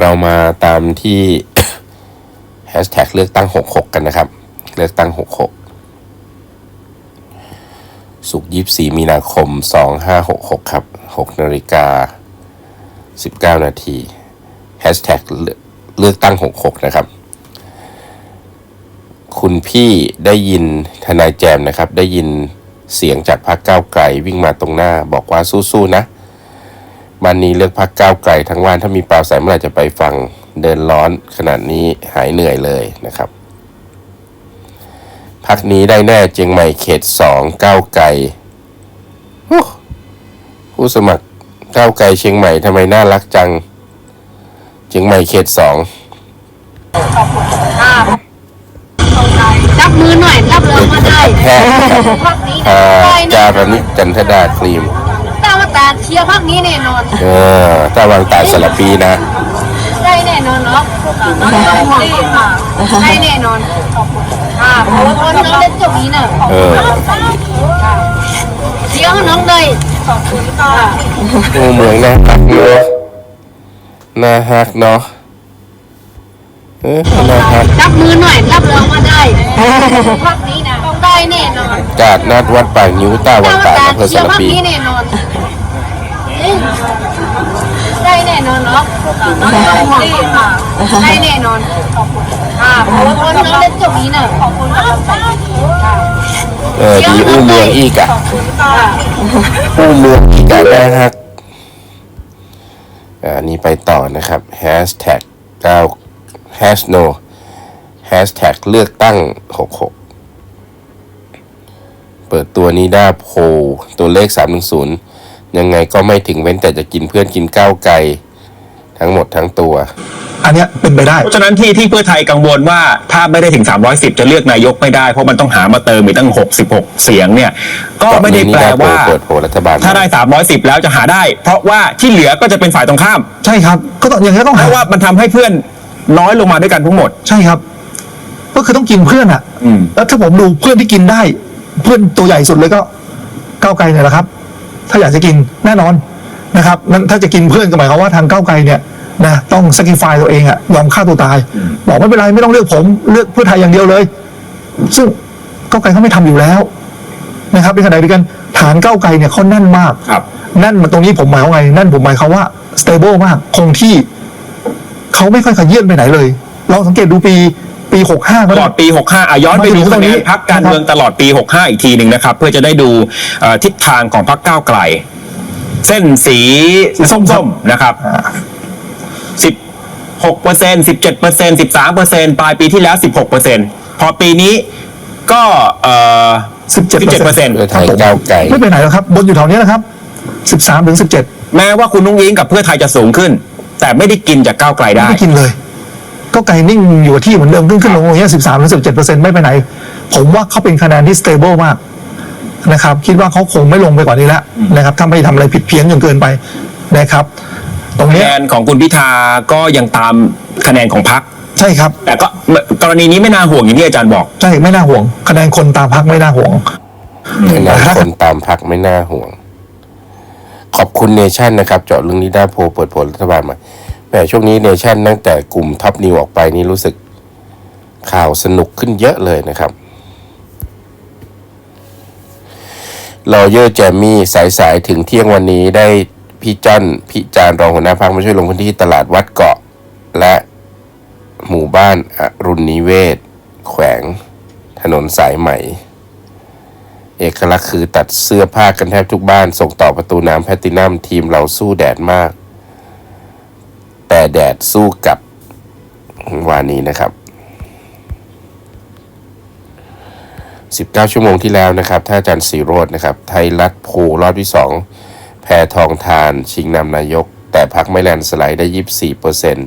เรามาตามที่แฮชแท็กเลือกตั้ง 66 กันนะครับ เลือกตั้ง 66 สุกร์24มีนาคม 2566 ครับ6นาฬิกา 19 นาทีแฮชแท็กเลือกตั้ง 66 นะครับ คุณพี่ได้ยินทนายแจมนะครับ ได้ยินเสียงจากพรรคก้าวไกลวิ่งมาตรงหน้า บอกว่าสู้ๆนะ บ้านนี้เลือกพรรคก้าวไกลทั้งวันถ้ามีปล่าวสายเมื่อไหร่จะไปฟังเดินร้อนขนาดนี้หายเหนื่อยเลยนะครับ พักนี้ได้แน่เจียงใหม่เขตสองก้าวไกลโอ้ผู้สมัครก้าวไกลเชียงใหม่ทำไมน่ารักจัง เชียงใหม่เขตสองจับมือหน่อยรับรองมาได้แพทย์นะครับพักนี้พาได้จาแน่รณิตจันทดาครีม ตามตาเชียร์พักนี้แน่นอน เออตาวางตาสลับปีนะ ได้แน่นอนเนาะน้องต้องห่วงได้แน่นอนค่ะเพราะว่าคนน้องเล่นจบนี้เนอะเออเชียร์ให้น้องเลยขอบคุณค่ะโอ้เหมืองน่าฮักเนาะน่าฮักเนาะเออน่าฮักจับมือหน่อยรับรองมาได้พักนี้นะต้องได้แน่นอนกาดนัดวัดป่านิ้วตาวัตางมตาตาอำเภอเชีสายรร์พักปีนี้แน่นอนจริง ได้แน่นอนเนาะน้องต้องห่วงได้แน่นอนค่ะเพราะว่าคนน้องเล่นจบนี้นอะขอบคุณค่ะเออดีอู้เมืองอีกอะอู้เมืองอีกอะน่าฮักอ่าอันนี้ไปต่อนะครับแฮชแท็ก9แฮชโนแฮชแท็กเลือกตั้ง 66 เปิดตัวนี้ด้าโพตัวเลข 310 ยังไงก็ไม่ถึงเว้นแต่จะกินเพื่อนกินก้าวไกล ทั้งหมดทั้งตัว อันเนี้ยเป็นไปได้ เพราะฉะนั้นที่ที่เพื่อไทยกังวลว่าถ้าไม่ได้ถึง 310 จะเลือกนายกไม่ได้ เพราะมันต้องหามาเติมอีกตั้ง 66 เสียงเนี่ย ก็ไม่ได้แปลว่าเปิดโผล่รัฐบาลถ้าได้ 310 แล้วจะหาได้ เพราะว่าที่เหลือก็จะเป็นฝ่ายตรงข้าม ใช่ครับ ก็ต้องอย่างนี้ยต้องเพหาราะว่ามันทำให้เพื่อนน้อยลงมาด้วยกันทั้งหมด ใช่ครับ ก็คือต้องกินเพื่อนอะอืม แล้วถ้าผมดูเพื่อนที่กินได้ เพื่อนตัวใหญ่สุดเลยก็ก้าวไกลเนี่ยแหละครับ ถ้าอยากจะกินแน่นอนนะครับนั้นถ้าจะกินเพื่อนก็หมายความว่าทางก้าวไกลเนี่ยนะต้องสกิฟายตัวเองอะยอมฆ่าตัวตาย บอกไม่เป็นไรไม่ต้องเลือกผมเลือกเพื่อไทยอย่างเดียวเลย ซึ่งก้าวไกลเขาไม่ทำอยู่แล้วนะครับในขณะเดียวกันฐานก้าวไกลเนี่ยเขาแน่นมากครับนั่นมันตรงนี้ผมหมายว่าไงนั่นผมหมายเขามว่า stable มากคงที่เขาไม่ค่อยขยื่นไปไหนเลยเราสังเกตดูปี ปีหกห้าก็ตลได้ อดปี 65อะย้อนไปดูคะแนนพักการเมืองตลอดปี 65 อีกทีหนึ่งนะครับ เพื่อจะได้ดูเอ่อทิศทางของพักก้าวไกล เส้นสีส้มๆนะครับ16เปอร์เซ็นต์17เปอร์เซ็นต์13เปอร์เซ็นต์ปลายปีที่แล้ว 16เปอร์เซ็นต์พอปีนี้ก็เอ่อ17% 17เปอร์เซ็นต์เพื่อไทยก้าวไกล ไม่ไปไหนแล้วครับ บนอยู่แถวนี้นะครับสิบสามถึงสิบเจ็ดแม้ว่าคุณนุ้งยิงกับเพื่อไทยจะสูงขึ้น แต่ไม่ได้กินจากก้าวไกลได้ ไม่กินเลย ก็ไกลนิ่งอยู่กับที่เหมือนเดิมขึ้นขึ้นลงอย่างเงี้ยสิบสามถึงสิบเจ็ดเปอร์เซ็นต์ไม่ไปไหน ผมว่าเขาเป็นคะแนนที่ stable มากนะครับ คิดว่าเขาคงไม่ลงไปกว่านี้แล้วนะครับถ้าไม่ทำอะไรผิดเพี้ยนจนเกินไปนะครับ ตรงคะเนี้แนยนของคุณพิธาก็ยังตามคะแนนของพรรคใช่ครับ แต่ก็กรณีนี้ไม่น่าห่วงอย่างที่อาจารย์บอกใช่ไม่น่าห่วง คะแนนคนตามพักไม่น่าห่วงขนาดคนตามพักไม่น่าห่วง ขอบคุณเนชั่นนะครับ เจาะเรื่องนี้ได้โพลเปิดผลรัฐบาลมา แต่ช่วงนี้เนชั่นตั้งแต่กลุ่มท็อปนิวออกไปนี่รู้สึกข่าวสนุกขึ้นเยอะเลยนะครับรอเยอร์แจมมี่สายสายถึงเที่ยงวันนี้ได้พี่จ้อนพี่จานรองหัวหน้าพักมาช่วยลงพื้นที่ตลาดวัดเกาะ และหมู่บ้านอรุณนิเวศ แขวง ถนนสายใหม่ เอกลักษณ์คือตัดเสื้อผ้ากันแทบทุกบ้าน ส่งต่อประตูน้ำแพตตินัมทีมเราสู้แดดมาก แต่แดดสู้กับวานี้นะครับ 19 ชั่วโมงที่แล้วนะครับถ้าอาจารย์สีโรดนะครับ ไทยรัฐโพลรอบที่ 2 แพทองทาน ชิงนำนายก แต่พักไม่แลนสไลด์ได้ 24เปอร์เซ็นต์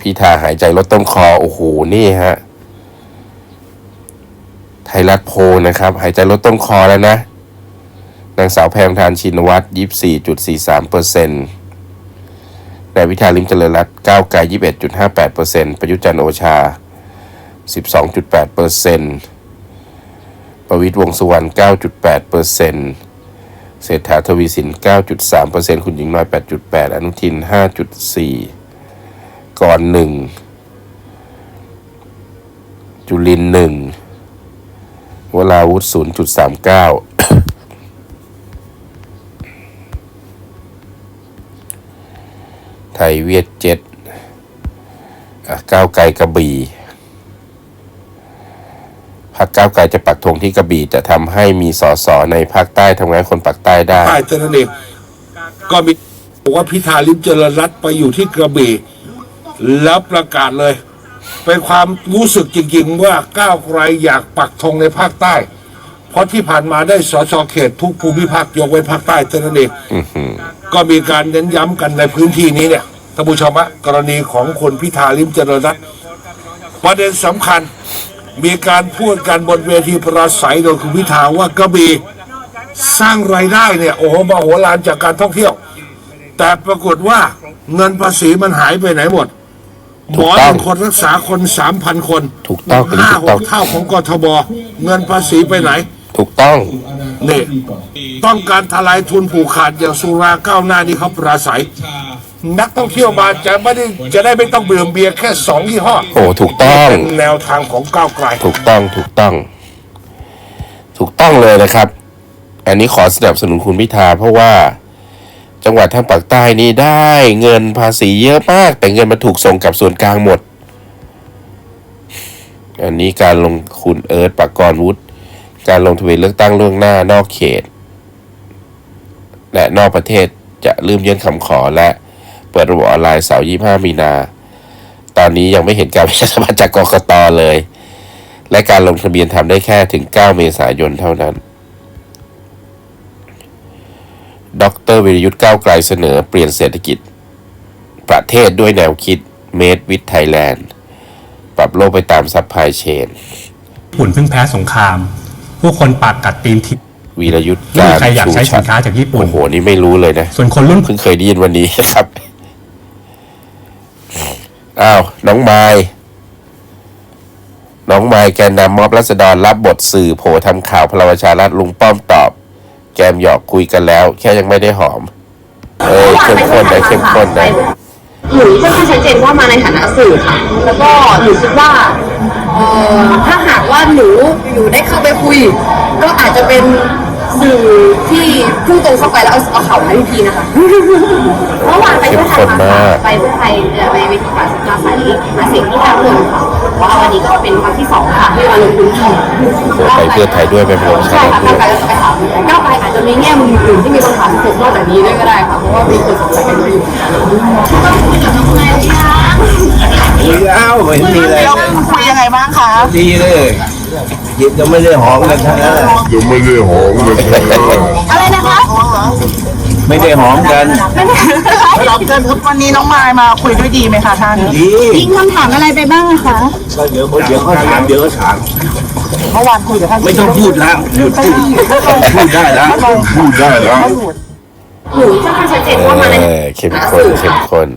พิธาหายใจลดต้นคอ โอ้โห นี่ฮะ ไทยรัฐโพลนะครับ หายใจลดต้นคอแล้วนะ นางสาวแพงทานชินวัตรยี่สี่จุดสี่สามเปอร์เซ็นต์ นายวิธาลิมเจริญรัตน์ก้าวไกล21.58%ประยุทธ์จันโอชา 12.8%ประวิตรวงสุวรรณ 9.8%เศรษฐาทวีสิน 9.3%คุณหญิงน้อย 8.8 อนุทิน 5.4 ก่อน 1 จุลิน 1 วราวุฒิ0.39 ไทยเวียดเจ็ดก้าวไกลกระบี่พรรคก้าวไกลจะปักธงที่กระบี่จะทำให้มีสสในภาคใต้ทำงานคนปากใต้ได้ใต้เท่านั้นเองก็มีบอกว่าพิธาลิมเจริญรัตไปอยู่ที่กระบี่แล้วประกาศเลย เป็นความรู้สึกจริงๆว่าก้าวไกลอยากปักธงในภาคใต้ ราะที่ผ่านมาได้สสเขตทุกภูมิภาคยกเว้นภาคใต้เท่านั้นเองก็มีการเน้นย้ำกันในพื้นที่นี้เนี่ยท่านผู้ชมอะกรณีของคนพิธาลิมเจริญรัตน์ประเด็นสำคัญมีการพูดกันบนเวทีปราศัยโดยคุณพิธาว่ากระบี่สร้างรายได้เนี่ยโอ้โหมโหฬารจากการท่องเที่ยว แต่ปรากฏว่าเงินภาษีมันหายไปไหนหมดหมถูอกหต้องนึ่งคนรักษาคนสามพันคน ถูกต้องอันนี้ห้าถูกหต้องกเท่าของกทบเงินภาษีไปไหน ถูกต้อง นี่ต้องการทลายทุนผูกขาดอย่างสุราก้าวหน้านี่เขาปราศัย นักท่องเที่ยวมาจะไม่ได้จะได้ไม่ต้องเบื่อเบียร์แค่สองยี่ห้อโอ้ถูกต้องเป็นแนวทางของก้าวไกลถูกต้องถูกต้อง ถูกต้องเลยนะครับ อันนี้ขอสนับสนุนคุณพิธาเพราะว่าจังหวัดทางปากใต้นี่ได้เงินภาษีเยอะมาก แต่เงินมันถูกส่งกลับส่วนกลางหมด อันนี้การลงคุณเอิร์ธปากกรวุฒิ การลงทะเบียนเลือกตั้งล่วงหน้านอกเขต และนอกประเทศจะลืมยื่นคำขอและเปิดระบบออนไลน์เสาร์25มีนา ตอนนี้ยังไม่เห็นการประชาสัมพันธ์จากกกตเลย และการลงทะเบียนทำได้แค่ถึง 9 เมษายนเท่านั้น ดรวิรยุทธ์ก้าวไกลเสนอเปลี่ยนเศรษฐกิจ ประเทศด้วยแนวคิด Made with Thailand ปรับโลกไปตามซัพพลายเชนญี่ปุ่นเพิ่งแพ้สงคราม ผู้คนปากกัดตีนทิพย์วีรยุทธ์ไม่มีใครอยากใช้สินค้าจากญี่ปุ่น โอ้โห นี่ไม่รู้เลยนะ ส่วนคนรุ่นเพิ่งเคยได้ยินวันนี้นะครับ อ้าว น้องไม้น้องไม้แกนนำม็อบรัษฎรรับบทสื่อโผทำข่าวพลประชารัฐลุงป้อมตอบ แกมหยอกคุยกันแล้ว แค่ยังไม่ได้หอม เอ้ยเข้มข้นนะเข้มข้นนะ หนูค่อนข้างชัดเจนว่ามาในฐานะสื่อค่ะ แล้วก็หนูคิดว่า เอ่อถ้าหากว่าหนูอยู่ได้เข้าไปคุย ก็อาจจะเป็นสื่อที่พุ่งตรงเข้าไปแล้วเอาเอาข่าวมาให้พี่นะคะเมื่อวานไปเพื่อไทยมาค่ะไปเพื่อไทยเอ่อไปเวทีปราศปราศัยหาเสียงที่ทางเมืองค่ะว่าวันนี้ก็เป็นครั้งที่สองค่ะที่มาลงพื้นที่ไปเพื่อไทยด้วยไปพลังประชาใช่รัฐค่ะด้ก้าววยไกลก็จะไปถามก้าวไกลอาจจะมีแง่มุมอื่นที่มีคำถามสุดนอกจากนี้ด้วยก็ได้ค่ะเพราะว่ามีคนสงสัยกันอยู่ต้องคุยกับน้องแมนค่ะอ้าวไม่เห็นมีอะไรแล้วคุยยังไง บ้างคะดีเลยหยิบยังไม่ได้หอมกันทั้งนั้นอะอะไรนะคะไม่ได้หอมกันวันนี้น้องมายมาคุยด้วยดีไหมคะท่าน ดียิงคำถามอะไรไปบ้างอะคะก็เดี๋ยวเดี๋ยวเขาถามเดี๋ยวเขาถาม เมื่อวานคุยกับท่านไม่ต้องพูดแล้วหยุดพูดพูดได้แล้วพูดได้แล้ว หนูค่อนข้างชัดเจนว่ามาใน เออเข้มข้นเข้มข้น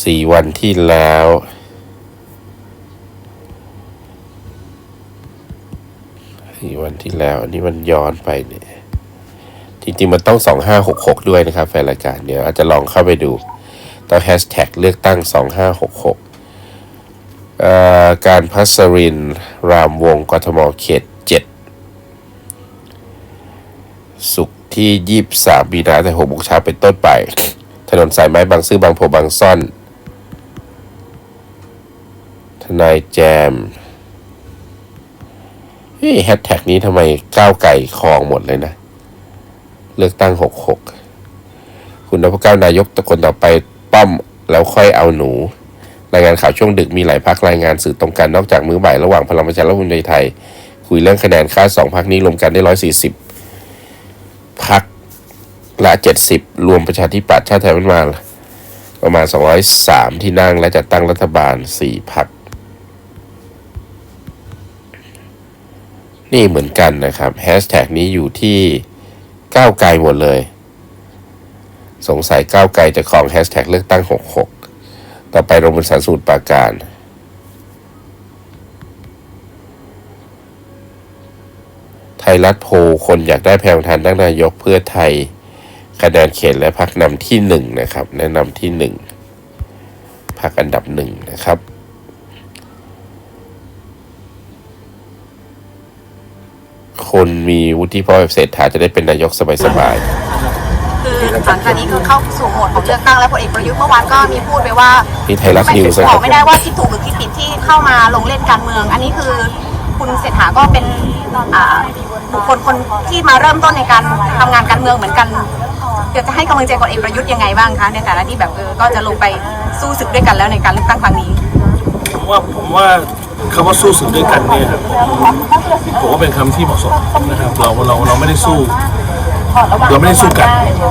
สี่วันที่แล้ว สี่วันที่แล้ว อันนี้มันย้อนไปเนี่ย จริงๆ มันต้องสองห้าหกหกด้วยนะครับแฟนรายการเดี๋ยวอาจจะลองเข้าไปดูต้องแฮชแท็กเลือกตั้งสองห้าหกหกการพัสริน รามวงกทมเขตเจ็ดสุกร์ที่ 23มีนาแต่6โมงเช้าเป็นต้นไป ถนนสายไม้บางซื่อบางโพบางซ่อน นายแจมเฮ้ยแฮชแท็กนี้ทำไมก้าวไก่คลองหมดเลยนะ เลือกตั้ง66คุณนพก้านายกตะคนต่อไปป้อมแล้วค่อยเอาหนู รายงานข่าวช่วงดึกมีหลายพักรายงานสื่อตรงกันนอกจากมือบ่ายระหว่างพลังประชารัฐและภูมิใจไทย คุยเรื่องคะแนนค่าสองพักนี้รวมกันได้140พักละเจ็ดสิบรวมประชาธิปัตย์ชาติไทยมันมาประมาณสองร้อยสามที่นั่งและจัดตั้งรัฐบาลสี่พัก นี่เหมือนกันนะครับแฮชแท็กนี้อยู่ที่ก้าวไกลหมดเลย สงสัยก้าวไกลจะครองแฮชแท็กเลือกตั้งหกหกต่อไปโรงพยาบาลสูตรปราการ ไทยรัฐโพลคนอยากได้แพงทันตั้งนายกเพื่อไทยคะแนนเขตและพักนำที่หนึ่งนะครับ แนะนำที่หนึ่งพักอันดับหนึ่งนะครับ คนมีวุฒิภาวะเศรษฐาจะได้เป็นนายกสบายคือหลังจากนี้คือเข้าสู่โหมดของเลือกตั้งแล้วพลเอกประยุทธ์เมื่อวานก็มีพูดไปว่าๆที่ไทยรัฐไม่นิวส์บนะคอรักบ ไม่ได้ว่าคิดถูกหรือคิดผิดที่เข้ามาลงเล่นการเมือง อันนี้คือคุณเศรษฐาก็เป็นอ่าบุคคลคนที่มาเริ่มต้นในการทำงานการเมืองเหมือนกันเดี๋ยวจะให้กำลังใจพลเอกประยุทธ์ยังไงบ้างคะในฐานะที่แบบเออก็จะลงไปสู้ศึกด้วยกันแล้วในการเลือกตั้งครั้งนี้ ผมว่าผมว่า คำว่าสู้ศึกด้วยกันเนี่ยครับผมว่าเป็นคำที่เหมาะสมนะครับ เราเราเราไม่ได้สู้ เราไม่ได้สู้กัน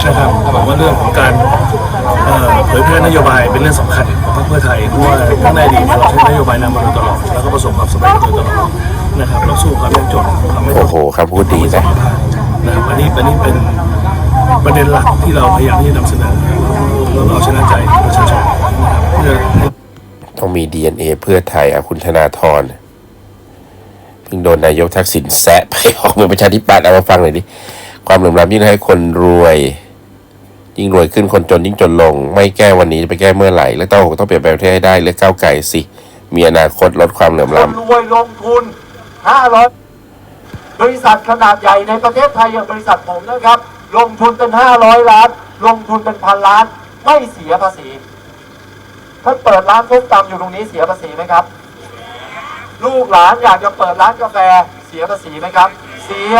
นะครับผมว่าเรื่องของการเอ่อเผยแพร่นโยบายเป็นเรื่องสำคัญของพรรคเพื่อไทยเพราะว่าทั้งในอดีตเราใช้นโยบายนำมาโดยตลอดแล้วก็ประสบความสำเร็จมาโดยตลอดนะครับเราสู้ความยากจนความไม่โอ้โหคำพูดดีนะนะครับอันนี้อันนี้เป็นประเด็นหลักที่เราพยายามที่จะนำเสนอแล้วเราเอาชนะใจประชาชนนะครับเพื่อให้ ต้องมี DNA เพื่อไทยอะคุณธนาธรเพิ่งโดนนายกทักษิณแซะไปออกเมืองประชาธิปัตย์เอามาฟังหน่อยดิความเหลื่อมล้ำยิ่งให้คนรวย ยิ่งรวยขึ้นคนจนยิ่งจนลง ไม่แก้วันนี้จะไปแก้เมื่อไหร่แล้วต้องต้องเปลี่ยนแปลงประเทศให้ได้เลือกก้าวไกลสิ มีอนาคตลดความเหลื่อมคนล้รวยลงทุน500บริษัทขนาดใหญ่ในประเทศไทยอย่างบริษัทผมนะครับ ลงทุนเป็น500ล้าน ลงทุนเป็นพันล้าน ไม่เสียภาษี ท่านเปิดร้านส้มตำอยู่ตรงนี้เสียภาษีไหมครับ ลูกหลานอยากจะเปิดร้านกาแฟเสียภาษีไหมครับ เสีย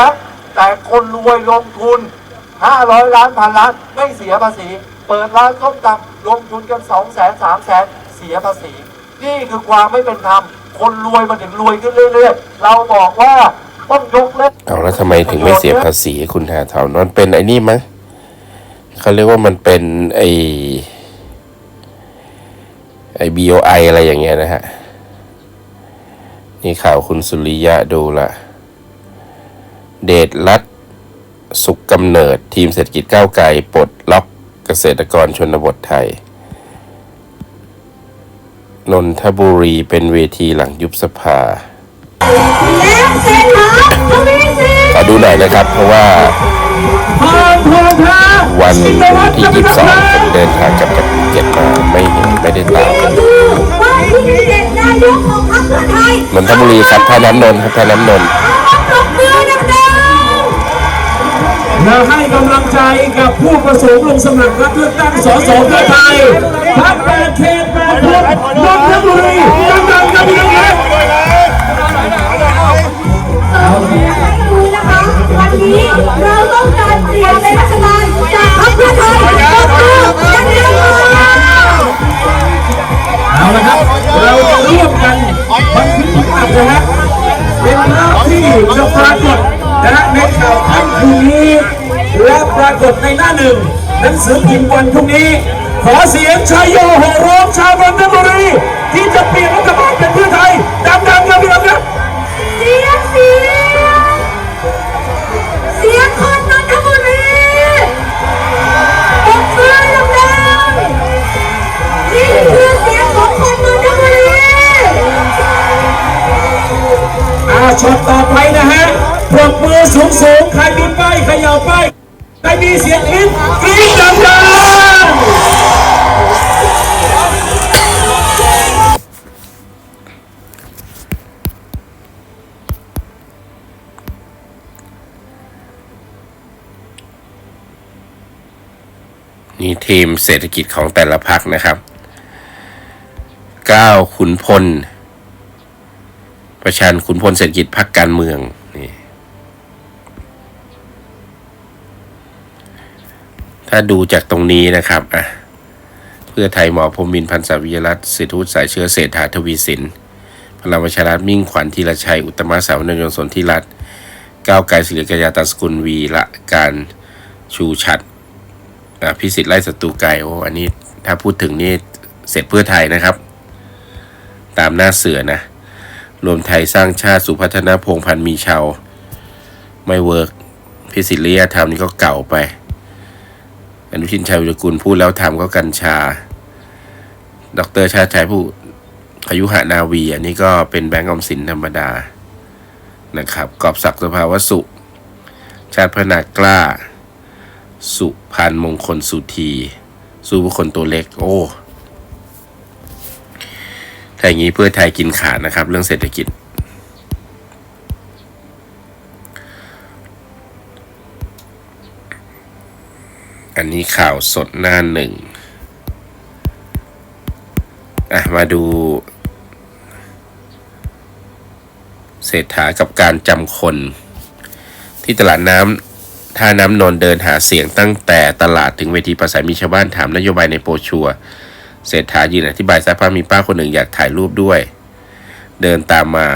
แต่คนรวยลงทุน 500 ล้านพันล้านไม่เสียภาษี เปิดร้านส้มตำลงทุนกัน2แสน3แสนเสียภาษี นี่คือความไม่เป็นธรรมคนรวยมันถึงรวยขึ้นเรื่อยๆ เราบอกว่าต้องยกเลิกเอาแล้วทำไมถึงไม่เสียภาษีคุณธนาธรมันเป็นไอ้นี่มั้งเขาเรียกว่ามันเป็นไอ้ ไอ้ BOI อะไรอย่างเงี้ยนะฮะ นี่ข่าวคุณสุริยะดูละ เดชรัตน์สุขกำเนิดทีมเศรษฐกิจก้าวไกลปลดล็อกเกษตรกรชนบทไทย นนทบุรีเป็นเวทีหลังยุบสภาขอดูหน่อยนะครับ เพราะว่า วันที่ 22ผมเดินทางกลับจากภูเก็ตมาไม่เห็นไม่ได้ตามว่าที่ดีเด่นนายกของพรรคเพื่อไทยนทบุรีครับท่าน้ำนนท์ครับท่าน้ำนนท์ปราให้กำลังใจกับผู้ประสงค์ลงสมัครรับเลือกตั้งสสเพื่อไทยทั้งแปดเขตแปดเขตนนทบุรีดังๆนะพี่น้องครับ นนี้ เราต้องการเปลี่ยนเป็นรัฐบาลจากพรรคเพื่อไทยปรบมือดังเอาละครับ เราจะร่วมกันบันทึกภาพนะฮะเป็นภาพที่จะปรากฏนะฮะในข่าวค่ำคืนนี้ และปรากฏในหน้าหนึ่งหนังสือพิมพ์วันพรุ่งนี้ ขอเสียงชายโยโหร้องชาวนนทบุรีที่จะเปลี่ยนรัฐบาลเป็นเพื่อไทยดังๆนะพี่น้องครับเสียงเสีย ช็อตต่อไปนะฮะปรบมือสูงสูงๆใครมีป้ายเขย่าป้ายใครมีเสียงกรี๊ดกรี๊ดดังๆนี่ทีมเศรษฐกิจของแต่ละพักนะครับก้าขุนพล ประชันขุนพลเศรษฐกิจพักการเมืองนี่ถ้าดูจากตรงนี้นะครับอะเพื่อไทยหมอพรมินพันธ์สาวิยรัตน์เศรษฐุสายเชื้อเศรษฐาทวีสินพลังประชารัฐมิ่งขวัญธีรชัย อุตมะสาวนยนสนธิรัตน์ก้าวไกลศิริกัญญาตันสกุลวีละการชูชัดอะพิสิทธิ์ไล่ศัตรูไกลโอ้อันนี้ถ้าพูดถึงนี่เสร็จเพื่อไทยนะครับ ตามหน้าเสือนะ รวมไทยสร้างชาติสุพัฒนาพงพันธ์มีชาว ไม่เวิร์กพิสิทธิ์เลียธรรมนี่ก็เก่าไป อนุชินชัยวิรกุลพูดแล้วทำก็กัญชา ดรชาติชัยผู้อายุหานาวีอันนี้ก็เป็นแบงก์ออมสินธรรมดานะครับกอบศักดิ์สภาวสุ ชาติพนากล้า สุพันมงคลสุธี สู้บุคคลตัวเล็ก โอ้ ถ้าอย่างนี้เพื่อไทยกินขาดนะครับ เรื่องเศรษฐกิจ อันนี้ข่าวสดหน้าหนึ่งอะมาดูเศรษฐากับการจำคน ที่ตลาดน้ำท่าน้ำนนท์เดินหาเสียงตั้งแต่ตลาดถึงเวทีประสัยมีชาวบ้านถามนโยบายในโปรชัวร์ เศรษฐายืนอธิบายสักพักมีป้าคนหนึ่งอยากถ่ายรูปด้วย เดินตามมา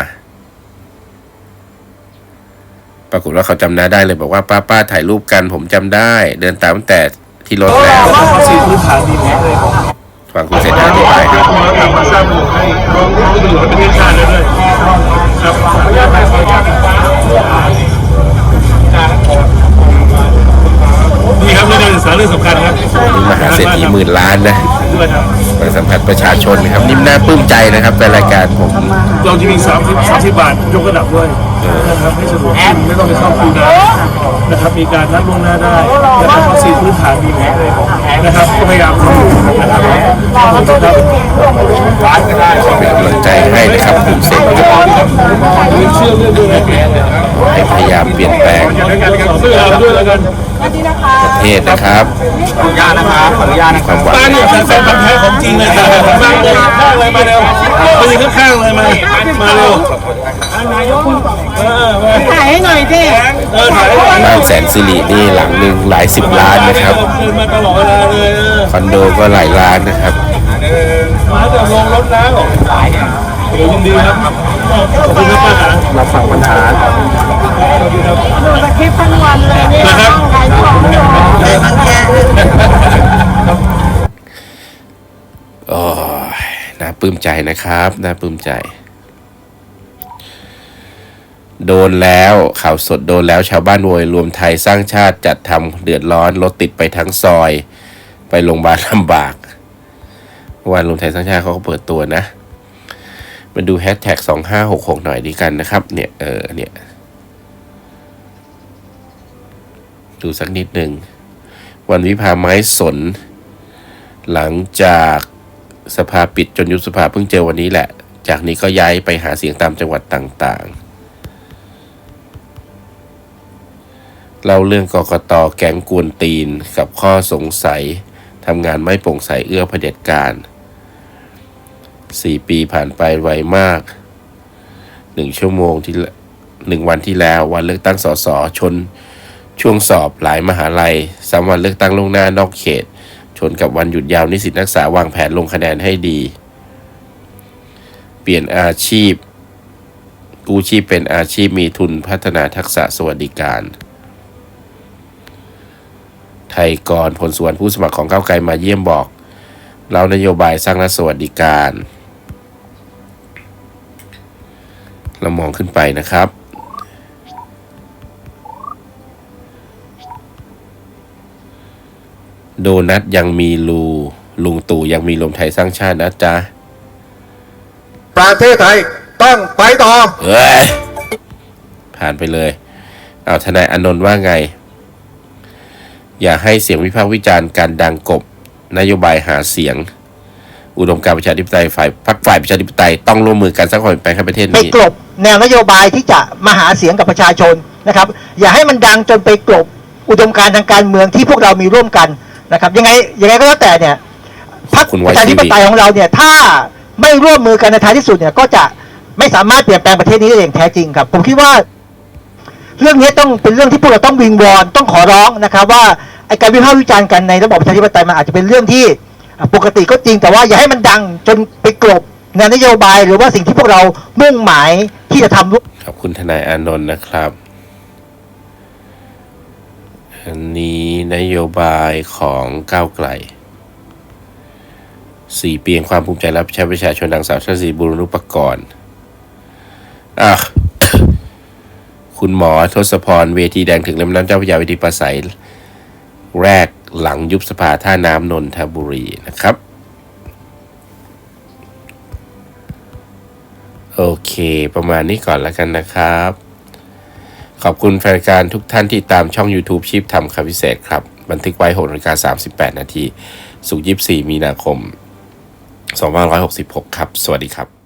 ปรากฏว่าเขาจำหน้าได้เลยบอกว่าป้าป้าถ่ายรูปกัน ผมจำได้ เดินตามตั้งแต่ที่รถแล้วสี่พื้นฐานดีมากเลยฟังคุณเศรษฐาอธิบายครับมากลับมาสร้างระบบให้ประโยชน์ประเทศชาติได้ด้วยครับขออนุญาตไปขออนุญาตนี่ครับนี่การศึกษาเรื่องสำคัญครับนี่มหาเศรษฐีหมื่นล้านนะ ด้วยครับไปสัมผัสประชาชนนะครับนิ่มน่าปลื้มใจนะครับในรายการผมเราจะมีสามสามสิบบาทยกระดับด้วยนะครับให้สะดวกขึ้นไม่ต้องไปเข้าคิวนานนะครับมีการนัดล่วงหน้าได้นะครับวัคซีนพื้นฐานมีหมดนะครับก็พยายามทำนะครับขอบคุณครับร้านก็ได้เป็นกำลังใจให้นะครับคุณเศรษฐาเชื่อเรื่องด้วยนะให้พยายามเปลี่ยนแปลงในการเชื่อเราด้วยแล้วกันประเทศนะครับขออนุญาตนะครับขออนุญาตนะคครับวามหวังบ้านเนี่ยแฟนพันธ์แท้ของจริงเลยจ้ะบ้านเลยข้างเลยมาเร็วมายืนข้างๆเลยมามาเร็วเออมาถ่ายให้หน่อยดิเออถ่ายให้หน่อยบ้านแสนสิรินี่หลังหนึ่งหลายสิบล้านนะครับเดินมาตลอดเวลาเลยเออคอนโดก็หลายล้านนะครับมาแต่ลงรถน้ำหรอกโอ้ยินดีครับขอบคุณครับป้าจ๋ารับฟังปัญหาดูสคริปต์ทั้งวันเลยเนี่ ลื้มใจนะครับน่าปลื้มใจ โดนแล้วข่าวสดโดนแล้วชาวบ้านโวยรวมไทยสร้างชาติจัดทำเดือดร้อนรถติดไปทั้งซอย ไปโรงพยาบาลลำบากวานรวมไทยสร้างชาติเขาก็เปิดตัวนะ มาดูแฮชแท็กสองห้าหกหกหน่อยดีกันนะครับ เนี่ยเออเนี่ย ดูสักนิดหนึ่ง วันวิพาไม้สน หลังจาก สภาปิดจนยุบสภาเพิ่งเจอวันนี้แหละ จากนี้ก็ย้ายไปหาเสียงตามจังหวัดต่างๆ เล่าเรื่องกกตแก๊งกวนตีนกับข้อสงสัยทำงานไม่โปร่งใสเอื้อเผด็จการสี่ปีผ่านไปไวมากหนึ่งชั่วโมงที่หนึ่งวันที่แล้ววันเลือกตั้งสสชน ช่วงสอบหลายมหาลัยสามวันเลือกตั้งล่วงหน้านอกเขต ชนกับวันหยุดยาวนิสิตนักศึกษาวางแผนลงคะแนนให้ดี เปลี่ยนอาชีพกู้ชีพเป็นอาชีพมีทุนพัฒนาทักษะสวัสดิการ ไทยก่อนผลสวนผู้สมัครของก้าวไกลมาเยี่ยมบอก เรานโยบายสร้างรัฐสวัสดิการ เรามองขึ้นไปนะครับ โดนัทยังมีรูลุงตู่ยังมีลมไทยสร้างชาตินะจ๊ะ ประเทศไทยต้องไปต่อเอ้ยผ่านไปเลย เอาทนายอานนท์ว่าไง อย่าให้เสียงวิพากษ์วิจารณ์การดังกบ นโยบายหาเสียง อุดมการณ์ประชาธิปไตยฝ่ายพรรคฝ่ายประชาธิปไตยต้องร่วมมือกันสร้างความเปลี่ยนแปลงให้ประเทศไปนี้ กลบแนวนโยบายที่จะมาหาเสียงกับประชาชนนะครับ อย่าให้มันดังจนไปกลบอุดมการณ์ทางการเมืองที่พวกเรามีร่วมกัน นะครับ ยังไงยังไงก็แล้วแต่เนี่ยพรรคคุณปไว้ระชาธิปไตยของเราเนี่ย ถ้าไม่ร่วมมือกันในท้ายที่สุดเนี่ย ก็จะไม่สามารถเปลี่ยนแปลงประเทศนี้ได้อย่างแท้จริงครับ ผมคิดว่า เรื่องนี้ต้องเป็นเรื่องที่พวกเราต้องวิงวอนต้องขอร้องนะครับ ว่าไอการวิพากษ์วิจารณ์กันในระบอบประชาธิปไตยมันอาจจะเป็นเรื่องที่ปกติก็จริงแต่ว่าอย่าให้มันดังจนไปกลบแนวนโยบายหรือว่าสิ่งที่พวกเรามุ่งหมายที่จะทำร่วมขอบคุณทนายอานนท์นะครับ อันนี้นโยบายของก้าวไกลสี่ปีแห่งความภูมิใจรับใช้ประชาชนดังสาวชาติบุรณุปกรณ์อะคุณหมอทศพรเวทีแดงถึงลำน้ำเจ้าพระยาเวทีประสัยแรกหลังยุบสภาท่าน้ำนนทบุรีนะครับ โอเค ประมาณนี้ก่อนแล้วกันนะครับ ขอบคุณแฟนรายการทุกท่านที่ตามช่อง YouTube ชีพทำคำพิเศษครับ บันทึกไว้6นาฬิกา38 นาที สุก24 มีนาคม2566 ครับ สวัสดีครับ